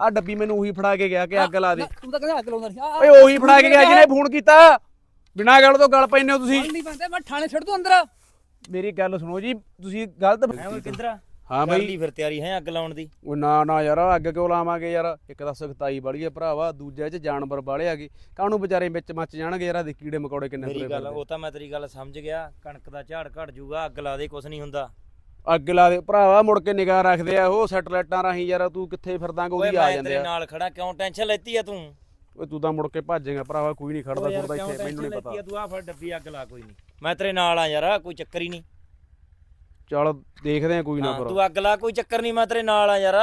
ਆ ਡੱਬੀ ਮੈਨੂੰ ਉਹੀ ਫੜਾ ਕੇ ਗਿਆ ਕਿ ਅੱਗ ਲਾ ਦੇ। ਨਾ, ਤੂੰ ਤਾਂ ਕਹਿੰਦਾ ਅੱਗ ਲਾਉਂਦਾ ਸੀ। ਓਏ ਉਹੀ ਫੜਾ ਕੇ ਗਿਆ ਜਿਹਨੇ ਫੋਨ ਕੀਤਾ। ਬਿਨਾਂ ਗੱਲ ਤੋਂ ਗੱਲ ਪੈਨੇ ਹੋ ਤੁਸੀਂ। ਨਹੀਂ ਪੈਂਦੇ ਮੈਂ ਥਾਣੇ ਛੱਡ ਦੂੰ ਅੰਦਰ। ਮੇਰੀ ਗੱਲ ਸੁਣੋ ਜੀ ਤੁਸੀਂ ਗਲਤ ਹੈ ਉਹ ਕਿੰਦਰਾ ਹਾਂ ਬਈ। ਲਈ ਫਿਰ ਤਿਆਰੀ ਹੈ ਅੱਗ ਲਾਉਣ ਦੀ। ਉਹ ਨਾ ਨਾ ਯਾਰ ਅੱਗ ਕਿਉਂ ਲਾਵਾਂਗੇ ਯਾਰ? ਇੱਕ ਤਾਂ ਸਖਤਾਈ ਬੜੀ ਹੈ ਭਰਾਵਾ ਦੂਜਾ ਚ ਜਾਨਵਰ ਬਾਲੇ ਆਗੇ ਕਾਹਨੂੰ ਵਿਚਾਰੇ ਵਿੱਚ ਮੱਚ ਜਾਣਗੇ ਯਾਰ ਦੇ ਕੀੜੇ ਮਕੌੜੇ ਕਿੰਨੇ ਮੇਰੀ ਤੁਰੇ ਗੱਲ ਫਿਰਦੇ। ਉਹ ਤਾਂ ਮੈਂ ਤੇਰੀ ਗੱਲ ਸਮਝ ਗਿਆ। ਕਣਕ ਦਾ ਝਾੜ ਘਟ ਜੂਗਾ ਅੱਗ ਲਾ ਦੇ ਕੁਛ ਨਹੀਂ ਹੁੰਦਾ। ਅੱਗ ਲਾ ਦੇ ਭਰਾਵਾ ਮੁੜ ਕੇ ਨਿਗਾਹ ਰੱਖਦੇ ਆ ਉਹ ਸੈਟਲਾਈਟਾਂ ਰਾਹੀਂ ਯਾਰ ਤੂੰ ਕਿੱਥੇ ਫਿਰਦਾਂਗਾ ਓਏ ਉਹਦੀ ਆ ਮੈਂ ਜਾਂਦੇ ਤੇਰੇ ਆ। ਨਾਲ ਖੜਾ ਕਿਉਂ ਟੈਨਸ਼ਨ ਲੈਤੀ ਆ ਤੂੰ? ਓਏ ਤੂੰ ਤਾਂ ਮੁੜ ਕੇ ਭੱਜੇਗਾ ਭਰਾਵਾ ਕੋਈ ਨਹੀਂ ਖੜਦਾ ਫਿਰਦਾ ਇੱਥੇ ਮੈਨੂੰ ਨਹੀਂ ਪਤਾ। ਤੂੰ ਆ ਫੜ ਡੱਬੀ ਅੱਗ ਲਾ ਕੋਈ ਨਹੀਂ। ਮੈਂ ਤੇਰੇ ਨਾਲ ਆ ਯਾਰ ਕੋਈ ਚੱਕਰ ਹੀ ਨਹੀਂ। ਚੱਲ ਦੇਖਦੇ ਆ ਕੋਈ ਨਾ ਹਾਂ, ਫਿਰ ਤੂੰ ਅੱਗ ਲਾ ਕੋਈ ਚੱਕਰ ਨਹੀਂ ਮੈਂ ਤੇਰੇ ਨਾਲ ਆ ਯਾਰ।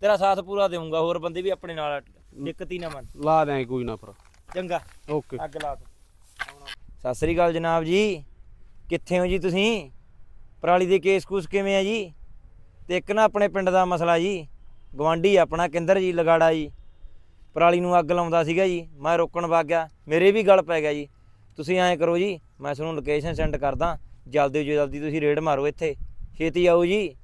ਤੇਰਾ ਸਾਥ ਪੂਰਾ ਦੇਵਾਂਗਾ ਹੋਰ ਬੰਦੇ ਵੀ ਆਪਣੇ ਨਾਲ ਆ। ਦਿੱਕਤ ਹੀ ਨਾ ਮੰਨ। ਲਾ ਦਿਆਂਗੇ ਕੋਈ ਨਾ ਫਿਰ। ਚੰਗਾ। ਓਕੇ। ਅੱਗ ਲਾ ਤੂੰ। ਸਤਿ ਸ੍ਰੀ ਅਕਾਲ ਜਨਾਬ ਜੀ। ਕਿੱਥੇ ਹੋ ਜੀ ਤੁਸੀਂ? ਪਰਾਲੀ ਦੇ ਕੇਸ ਕੂਸ ਕਿਵੇਂ ਆ ਜੀ? ਤੇ ਇੱਕ ਨਾ ਆਪਣੇ ਪਿੰਡ ਦਾ ਮਸਲਾ ਜੀ। ਗਵਾਂਢੀ ਆਪਣਾ ਕਿੰਦਰ ਜੀ ਲਗਾੜਾ ਜੀ। ਪਰਾਲੀ ਨੂੰ ਅੱਗ ਲਾਉਂਦਾ ਸੀਗਾ ਜੀ। ਮੈਂ ਰੋਕਣ ਵਗ ਗਿਆ। ਮੇਰੇ ਵੀ ਗਲ ਪੈ ਗਿਆ ਜੀ। ਤੁਸੀਂ ਐਂ ਕਰੋ ਜੀ ਮੈਂ ਤੁਹਾਨੂੰ ਲੋਕੇਸ਼ਨ ਸੈਂਡ ਕਰਦਾ। ਜਲਦੀ ਤੋਂ ਜਲਦੀ ਤੁਸੀਂ ਰੇਡ ਮਾਰੋ ਇੱਥੇ। ਛੇਤੀ ਆਓ ਜੀ।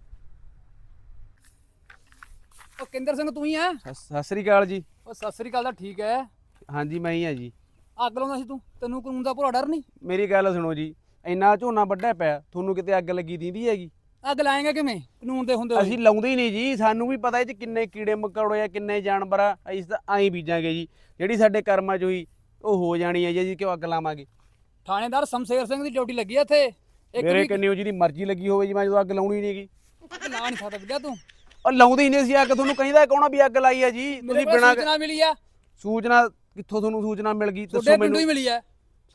ਉਹ ਕਿੰਦਰ ਸਿੰਘ ਤੂੰ ਹੀ ਆ? ਸਤਿ ਸਤਿ ਸ੍ਰੀ ਅਕਾਲ ਜੀ। ਉਹ ਸਤਿ ਸ੍ਰੀ ਅਕਾਲ ਦਾ ਠੀਕ ਹੈ ਹਾਂਜੀ ਮੈਂ ਹੀ ਆ ਜੀ। ਅੱਗ ਲਾਉਂਦਾ ਸੀ ਤੂੰ। ਤੈਨੂੰ ਕਾਨੂੰਨ ਦਾ ਭੁਰਾ ਡਰ ਨਹੀਂ? ਮੇਰੀ ਗੱਲ ਸੁਣੋ ਜੀ। ਇੰਨਾ ਝੋਨਾ ਵੱਡਾ ਪਿਆ ਤੁਹਾਨੂੰ ਕਿਤੇ ਅੱਗ ਲੱਗੀ ਦੀਂਦੀ ਹੈਗੀ? ਅੱਗ ਲਾਏਗਾ ਕਿਵੇਂ? ਕਾਨੂੰਨ ਦੇ ਹੁੰਦੇ ਹੋਏ। ਅਸੀਂ ਲਾਉਂਦੇ ਹੀ ਨਹੀਂ ਜੀ ਸਾਨੂੰ ਵੀ ਪਤਾ ਇਹ ਚ ਕਿੰਨੇ ਕੀੜੇ ਮਕੌੜੇ ਆ ਕਿੰਨੇ ਜਾਨਵਰ ਆ ਅਸੀਂ ਤਾਂ ਐਂ ਬੀਜਾਂਗੇ ਜੀ। ਜਿਹੜੀ ਸਾਡੇ ਕਰਮਾਂ ਚ ਹੋਈ ਉਹ ਹੋ ਜਾਣੀ ਹੈ ਜੀ ਅਸੀਂ ਕਿਉਂ ਅੱਗ ਲਾਵਾਂਗੇ? ਥਾਣੇਦਾਰ ਸ਼ਮਸ਼ੇਰ ਸਿੰਘ ਦੀ ਡਿਊਟੀ ਲੱਗੀ ਆ ਇੱਥੇ? ਇੱਕ ਮੇਰੇ ਵੀ ਕਿੰਨੀ ਜਿਹਦੀ ਮਰਜ਼ੀ ਲੱਗੀ ਹੋਵੇ ਜੀ ਮੈਂ ਜਦੋਂ ਅੱਗ ਲਾਉਣੀ ਨਹੀਂ ਹੈਗੀ। ਲਾ ਨਹੀਂ ਸਕਦਾ ਵੀਰਾ ਤੂੰ। ਉਹ ਲਾਉਂਦੇ ਹੀ ਨਹੀਂ ਸੀ ਅੱਗ ਤੁਹਾਨੂੰ ਕਹਿੰਦਾ ਕੌਣਾ ਵੀ ਅੱਗ ਲਾਈ ਆ ਜੀ? ਮੇਰੇ ਤੁਸੀਂ ਕੋਲ ਬਿਨਾਂ ਸੂਚਨਾ ਮਿਲੀ ਆ। ਸੂਚਨਾ ਕਿੱਥੋਂ ਤੁਹਾਨੂੰ ਸੂਚਨਾ ਮਿਲ ਗਈ? ਤੁਹਾਡੇ ਦੱਸੋ ਪਿੰਡੋਂ ਹੀ ਮੈਨੂੰ। ਮਿਲੀ ਆ।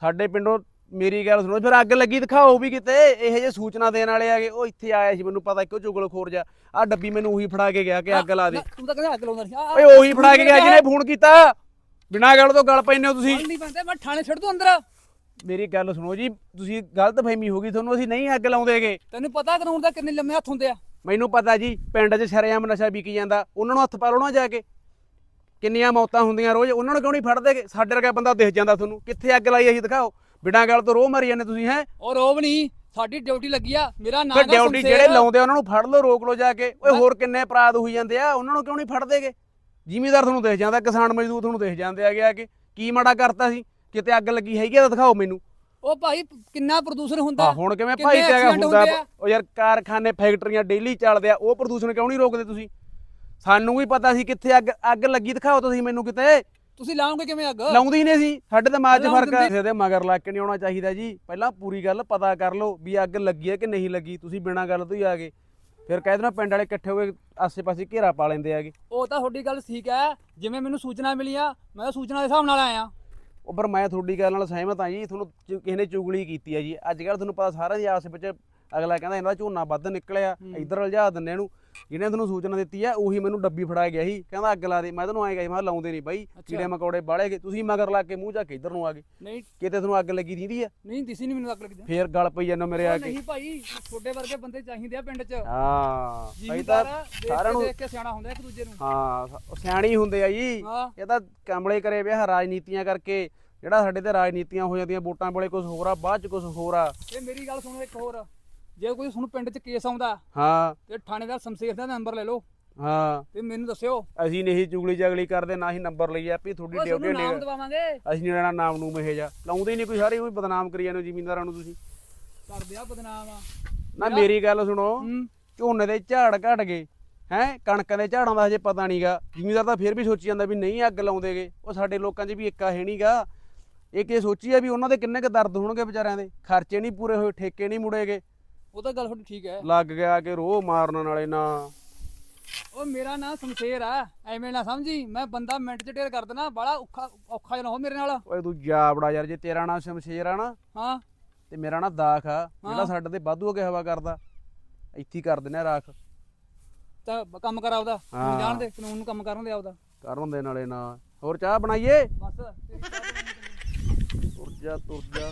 ਸਾਡੇ ਪਿੰਡੋਂ ਮੇਰੀ ਗੱਲ ਸੁਣੋ ਫਿਰ ਅੱਗ ਲੱਗੀ ਦਿਖਾਓ ਵੀ ਕਿਤੇ। ਇਹੋ ਜਿਹੇ ਸੂਚਨਾ ਦੇਣ ਵਾਲੇ ਆਗੇ ਉਹ ਇੱਥੇ ਆਇਆ ਸੀ ਮੈਨੂੰ ਪਤਾ ਕਿਉਂ ਚੁਗਲਖੋਰ ਜਾ ਆ ਡੱਬੀ ਮੈਨੂੰ ਉਹੀ ਫੜਾ ਕੇ ਗਿਆ ਕਿ ਅੱਗ ਲਾ ਦੇ। ਤੂੰ ਤਾਂ ਕਹਿੰਦਾ ਅੱਗ ਲਾਉਂਦਾ ਸੀ। ਆ- ਆ- ਓਏ ਉਹੀ ਫੜਾ ਕੇ ਗਿਆ ਜਿਹਨੇ ਫੋਨ ਕੀਤਾ। ਬਿਨਾਂ ਗੱਲ ਤੋਂ ਗੱਲ ਪੈਨੇ ਹੋ ਤੁਸੀਂ। ਨਹੀਂ ਪੈਂਦੇ ਮੈਂ ਥਾਣੇ ਛੱਡ ਦੂੰ ਅੰਦਰ। ਮੇਰੀ ਗੱਲ ਸੁਣੋ ਜੀ ਤੁਸੀਂ ਗਲਤ ਫਹਿਮੀ ਹੋ ਗਈ ਤੁਹਾਨੂੰ ਅਸੀਂ ਨਹੀਂ ਅੱਗ ਲਾਉਂਦੇਗੇ ਤੈਨੂੰ ਪਤਾ ਕਾਨੂੰਨ ਦਾ ਕਿੰਨੇ ਲੰਮੇ ਹੱਥ ਹੁੰਦੇ ਆ। ਮੈਨੂੰ ਪਤਾ ਜੀ ਪਿੰਡ 'ਚ ਸ਼ਰੇਆਮ ਨਸ਼ਾ ਵਿਕੀ ਜਾਂਦਾ ਉਹਨਾਂ ਨੂੰ ਹੱਥ ਪਾ ਨਾ ਜਾ ਕੇ। ਕਿੰਨੀਆਂ ਮੌਤਾਂ ਹੁੰਦੀਆਂ ਰੋਜ਼ ਉਹਨਾਂ ਨੂੰ ਕਿਉਂ ਨਹੀਂ ਫੜਦੇਗੇ ਸਾਡੇ ਵਰਗਾ ਬੰਦਾ ਦਿਖ ਜਾਂਦਾ ਤੁਹਾਨੂੰ। ਕਿੱਥੇ ਅੱਗ ਲਾਈ ਅਸੀਂ ਦਿਖਾਓ। ਬਿਨਾਂ ਗੱਲ ਤੋਂ ਰੋਹ ਮਾਰੀ ਜਾਂਦੇ ਤੁਸੀਂ ਹੈ? ਔਰ ਉਹ ਵੀ ਨਹੀਂ ਸਾਡੀ ਡਿਊਟੀ ਲੱਗੀ ਆ ਮੇਰਾ ਨਾਮ ਫਿਰ ਡਿਊਟੀ ਜਿਹੜੇ ਲਾਉਂਦੇ ਆ ਉਹਨਾਂ ਨੂੰ ਫੜ ਲਓ ਰੋਕ ਲਓ ਜਾ ਕੇ। ਓਏ ਹੋਰ ਕਿੰਨੇ ਅਪਰਾਧ ਹੋਈ ਜਾਂਦੇ ਆ ਉਹਨਾਂ ਨੂੰ ਕਿਉਂ ਨਹੀਂ ਫੜਦੇਗੇ ਜ਼ਿਮੀਦਾਰ ਤੁਹਾਨੂੰ ਦਿਖ ਜਾਂਦਾ ਕਿਸਾਨ ਮਜ਼ਦੂਰ ਤੁਹਾਨੂੰ ਦਿਖ ਜਾਂਦੇ ਆ ਕੇ ਕੀ ਮਾੜਾ ਕਰਤਾ ਸੀ ਕਿਤੇ ਅੱਗ ਲੱਗੀ ਹੈਗੀ ਆ ਤਾਂ ਦਿਖਾਓ ਮੈਨੂੰ। ਉਹ ਭਾਈ ਕਿੰਨਾ ਪ੍ਰਦੂਸ਼ਣ ਹੁੰਦਾ? ਆ ਹੁਣ ਕਿਵੇਂ ਭਾਈ accident ਹੁੰਦਾ? ਉਹ ਯਾਰ ਕਾਰਖਾਨੇ ਫੈਕਟਰੀਆਂ ਡੇਲੀ ਚੱਲਦੇ ਆ ਉਹ ਪ੍ਰਦੂਸ਼ਣ ਕਿਉਂ ਨਹੀਂ ਰੋਕਦੇ ਤੁਸੀਂ? ਸਾਨੂੰ ਵੀ ਪਤਾ ਸੀ ਕਿੱਥੇ ਅੱਗ ਅੱਗ ਲੱਗੀ ਦਿਖਾਓ ਤੁਸੀਂ ਮੈਨੂੰ ਕਿਤੇ। ਤੁਸੀਂ ਲਾਉਂਗੇ ਕਿਵੇਂ ਅੱਗ? ਲਾਉਂਦੇ ਹੀ ਨਹੀਂ ਸੀ। ਸਾਡੇ ਦਿਮਾਗ 'ਚ ਫ਼ਰਕ ਆ ਦਿੰਦੇ- ਕਿਸੇ ਦੇ ਮਗਰ ਲੱਗ ਕੇ ਨਹੀਂ ਆਉਣਾ ਚਾਹੀਦਾ ਜੀ। ਪਹਿਲਾਂ ਪੂਰੀ ਗੱਲ ਪਤਾ ਕਰ ਲਓ ਵੀ ਅੱਗ ਲੱਗੀ ਹੈ ਕਿ ਨਹੀਂ ਲੱਗੀ। ਤੁਸੀਂ ਬਿਨਾਂ ਗੱਲ ਤੋਂ ਹੀ ਆ ਗਏ। ਫਿਰ ਕਹਿ ਦੇਣਾ ਪਿੰਡ ਵਾਲੇ ਇਕੱਠੇ ਹੋ ਕੇ ਆਸੇ-ਪਾਸੇ ਘੇਰਾ ਪਾ ਲੈਂਦੇ ਆਗੇ ਉਹ ਤਾਂ ਤੁਹਾਡੀ ਗੱਲ ਠੀਕ ਹੈ। ਜਿਵੇਂ ਮੈਨੂੰ ਸੂਚਨਾ ਮਿਲੀ ਆ ਮੈਂ ਤਾਂ ਸੂਚਨਾ ਦੇ ਹਿਸਾਬ ਨਾਲ ਆਇਆ। ਉਹ ਪਰ ਮੈਂ ਤੁਹਾਡੀ ਗੱਲ ਨਾਲ ਸਹਿਮਤ ਹਾਂ ਜੀ। ਤੁਹਾਨੂੰ ਚ- ਕਿਸੇ ਨੇ ਚੁਗਲੀ ਕੀਤੀ ਹੈ ਜੀ। ਅੱਜ ਕੱਲ ਤੁਹਾਨੂੰ ਪਤਾ ਸਾਰਾ ਦੀ ਆਸ ਵਿੱਚ ਅਗਲਾ ਕਹਿੰਦਾ ਇਹਨਾਂ ਦਾ ਝੋਨਾ ਵੱਧ ਨਿਕਲਿਆ। ਇੱਧਰ ਉਲਝਾ ਦਿੰਦੇ ਇਹਨੂੰ। ਜਿਹਨੇ ਤੁਹਾਨੂੰ ਸੂਚਨਾ ਦਿੱਤੀ ਆ ਉਹੀ ਮੈਨੂੰ ਡੱਬੀ ਫੜਾ ਗਿਆ ਸੀ। ਕਹਿੰਦਾ ਅੱਗ ਲਾ ਦੇ। ਮੈਂ ਤੁਹਾਨੂੰ ਆਏਗਾ ਮੈਂ ਕਿਹਾ ਲਾਉਂਦੇ ਨਹੀਂ ਬਾਈ ਕੀੜੇ ਮਕੌੜੇ ਬਾਲੇ ਗਏ। ਤੁਸੀਂ ਮਗਰ ਲਾ ਕੇ ਮੂੰਹ ਜਾ ਕੇ ਇੱਧਰ ਨੂੰ ਆ ਗਏ। ਨਹੀਂ। ਕਿਤੇ ਤੁਹਾਨੂੰ ਅੱਗ ਲੱਗੀ ਦੀਂਦੀ ਆ? ਨਹੀਂ ਦਿਸੀ ਨਹੀਂ ਮੈਨੂੰ ਅੱਗ ਲੱਗੀ ਫੇਰ ਗਲ ਪਈ ਜਾਂਦਾ ਮੇਰੇ ਆ ਕੇ ਨਹੀਂ ਭਾਈ ਛੋਟੇ ਵਰਗੇ ਬੰਦੇ ਚਾਹੀਦੇ ਆ ਪਿੰਡ 'ਚ। ਹਾਂ ਭਾਈ ਤਾਂ ਸਾਰਿਆਂ ਨੂੰ ਦੇਖ ਕੇ ਸਿਆਣਾ ਹੁੰਦਾ ਇੱਕ ਦੂਜੇ ਨੂੰ। ਹਾਂ ਸਿਆਣੀ ਹੁੰਦੇ ਆ ਜੀ। ਇਹ ਤਾਂ ਕਮਲੇ ਕਰੇ ਵਿਆਹ ਰਾਜਨੀਤੀਆਂ ਕਰਕੇ। ਜਿਹੜਾ ਸਾਡੇ ਤੇ ਰਾਜਨੀਤੀਆਂ ਹੋ ਜਾਂਦੀਆਂ ਵੋਟਾਂ ਵੇਲੇ ਕੁਝ ਹੋਰ ਆ ਬਾਅਦ ਚ ਕੁਝ ਹੋਰ ਆ। ਇਹ ਮੇਰੀ ਗੱਲ ਸੁਣੋ ਇੱਕ ਹੋਰ। ਜੇ ਕੋਈ ਤੁਹਾਨੂੰ ਪਿੰਡ 'ਚ ਕੇਸ ਆਉਂਦਾ ਹਾਂ। ਤੇ ਥਾਣੇਦਾਰ ਸ਼ਮਸ਼ੇਰ ਦਾ ਨੰਬਰ ਲੈ ਲਓ। ਹਾਂ। ਤੇ ਮੈਨੂੰ ਦੱਸਿਓ। ਅਸੀਂ ਨਹੀਂ ਚੁਗਲੀ ਚਗਲੀ ਕਰਦੇ ਨਾ ਹੀ ਨੰਬਰ ਲਈ ਆ ਵੀ ਤੁਹਾਡੀ ਉਹ ਡਿਊਟੀ ਤੁਹਾਨੂੰ ਨਾਮ ਨੇ ਦਵਾਵਾਂਗੇ। ਅਸੀਂ ਨਹੀਂ ਲੈਣਾ ਨਾਮ ਨੂੰ ਇਹ ਜਾ ਲਾਉਂਦੇ ਹੀ ਨਹੀਂ ਕੋਈ ਸਾਰੇ ਉਹੀ ਬਦਨਾਮ ਕਰੀ ਜਾਂਦੇ ਹੋ ਜ਼ਿਮੀਂਦਾਰਾਂ ਨੂੰ ਤੁਸੀਂ। ਕਰਦੇ ਆ ਬਦਨਾਮ ਆ। ਨਾ ਮੇਰੀ ਗੱਲ ਸੁਣੋ। ਹੂੰ। ਝੋਨੇ ਦੇ ਝਾੜ ਘਟ ਗਏ। ਹੈ? ਕਣਕਾਂ ਦੇ ਝਾੜਾਂ ਦਾ ਹਜੇ ਪਤਾ ਨਹੀਂਗਾ ਜ਼ਿਮੀਂਦਾਰ ਤਾਂ ਫਿਰ ਵੀ ਸੋਚੀ ਜਾਂਦਾ ਵੀ ਨਹੀਂ ਅੱਗ ਲਾਉਂਦੇਗੇ ਉਹ ਸਾਡੇ ਲੋਕਾਂ 'ਚ ਵੀ ਇੱਕਾ ਹੈ ਨਹੀਂਗਾ ਇਹ ਕੀ ਸੋਚੀ ਆ ਵੀ ਉਹਨਾਂ ਦੇ ਕਿੰਨੇ ਕੁ ਦਰਦ ਹੋਣਗੇ ਵਿਚਾਰਿਆਂ ਦੇ। ਖਰਚੇ ਨਹੀਂ ਪੂਰੇ ਹੋਏ ਠੇਕੇ ਨਹੀਂ ਮੁੜੇਗੇ ਉਹ ਤਾਂ ਗੱਲ ਤੁਹਾਡੀ ਠੀਕ ਹੈ। ਲੱਗ ਗਿਆ ਕਿ ਰੋਹ ਮਾਰਨ ਵਾਲੇ ਨਾ। ਉਹ ਮੇਰਾ ਨਾਂ ਸ਼ਮਸ਼ੇਰ ਆ ਐਵੇਂ ਨਾ ਸਮਝੀ। ਮੈਂ ਬੰਦਾ ਮਿੰਟ 'ਚ ਢੇਰ ਕਰ ਦੇਣਾ ਬੜਾ ਔਖਾ ਔਖਾ ਜਨਾ ਹੋ ਮੇਰੇ ਨਾਲ। ਓਏ ਤੂੰ ਜਾ ਬੜਾ ਯਾਰ ਜੇ ਤੇਰਾ ਨਾਂ ਸ਼ਮਸ਼ੇਰ ਆ ਨਾ ਹਾਂ। ਤੇ ਮੇਰਾ ਨਾਂ ਦਾਖ ਆ ਜਿਹੜਾ। ਸਾਡੇ ਤੇ ਵਾਧੂ ਹੋ ਕੇ ਹਵਾ ਕਰਦਾ ਇੱਥੇ ਹੀ ਕਰ ਆ ਰਾਖ। ਤਾਂ ਕੰਮ ਕਰ ਆਪਦਾ ਹਾਂ। ਜਾਣ ਦੇ ਕਾਨੂੰਨ ਨੂੰ ਕੰਮ ਕਰਨ ਦੇ ਆਪਦਾ। ਕਰਨ ਦੇ ਨਾਲੇ ਨਾ। ਹੋਰ ਚਾਹ ਬਣਾਈਏ? ਬਸ। ਤੁਰ ਜਾ ਤੁਰ ਜਾ।